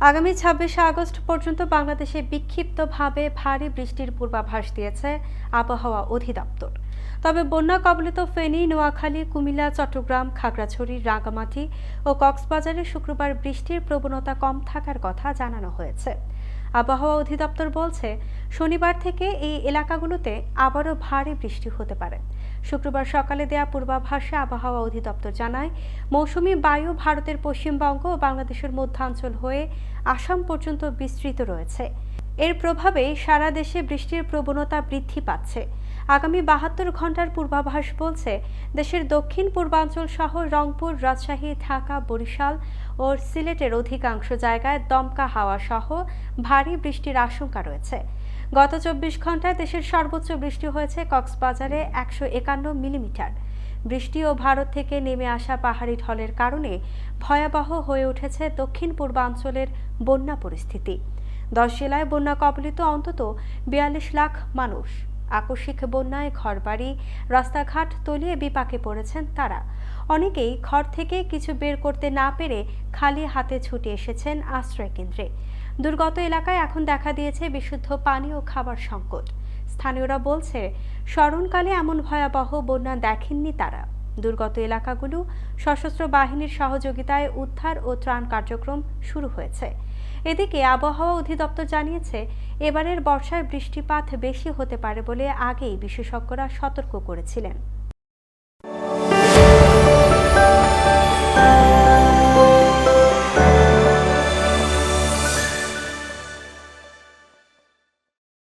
আগামী ছাব্বিশে আগস্ট পর্যন্ত বাংলাদেশে বিক্ষিপ্তভাবে ভারী বৃষ্টির পূর্বাভাস দিয়েছে আবহাওয়া অধিদপ্তর। তবে বন্যা কবলিত ফেনী, নোয়াখালী, কুমিল্লা, চট্টগ্রাম, খাগড়াছড়ি, রাঙ্গামাটি ও কক্সবাজারে শুক্রবার বৃষ্টির প্রবণতা কম থাকার কথা জানানো হয়েছে। আবহাওয়া অধিদপ্তর বলছে, শনিবার থেকে এই এলাকাগুলোতে আবারও ভারী বৃষ্টি হতে পারে। শুক্রবার সকালে দেয়া পূর্বাভাসে আবহাওয়া অধিদপ্তর জানায়, মৌসুমি বায়ু ভারতের পশ্চিমবঙ্গ ও বাংলাদেশের মধ্যাঞ্চল হয়ে আসাম পর্যন্ত বিস্তৃত রয়েছে। এর প্রভাবে সারা দেশে বৃষ্টির প্রবণতা বৃদ্ধি পাচ্ছে। আগামী বাহাত্তর ঘণ্টার পূর্বাভাস বলছে, দেশের দক্ষিণ পূর্বাঞ্চল সহ রংপুর, রাজশাহী, ঢাকা, বরিশাল ও সিলেটের অধিকাংশ জায়গায় দমকা হাওয়া সহ ভারী বৃষ্টির আশঙ্কা রয়েছে। গত চব্বিশ ঘন্টায় দেশের সর্বোচ্চ বৃষ্টি হয়েছে কক্সবাজারে একশো একান্ন মিলিমিটার। বৃষ্টি ও ভারত থেকে নেমে আসা পাহাড়ি ঢলের কারণে ভয়াবহ হয়ে উঠেছে দক্ষিণ পূর্বাঞ্চলের বন্যা পরিস্থিতি। দশ জেলায় বন্যা কবলিত অন্তত বিয়াল্লিশ লাখ মানুষ। আকস্মিক বন্যায় ঘরবাড়ি, রাস্তাঘাট তলিয়ে বিপাকে পড়েছেন তারা। অনেকেই ঘর থেকে কিছু বের করতে না পেরে খালি হাতে ছুটে এসেছেন আশ্রয় কেন্দ্রে। দুর্গত এলাকায় এখন দেখা দিয়েছে বিশুদ্ধ পানি ও খাবার সংকট। স্থানীয়রা বলছে, স্মরণকালে এমন ভয়াবহ বন্যা দেখেননি তারা। দুর্গত এলাকাগুলো সশস্ত্র বাহিনীর সহযোগিতায় উদ্ধার ও ত্রাণ কার্যক্রম শুরু হয়েছে। এদিকে আবহাওয়া অধিদপ্তর জানিয়েছে, এবারের বর্ষায় বৃষ্টিপাত বেশি হতে পারে বলে আগেই বিশেষজ্ঞরা সতর্ক করেছিলেন।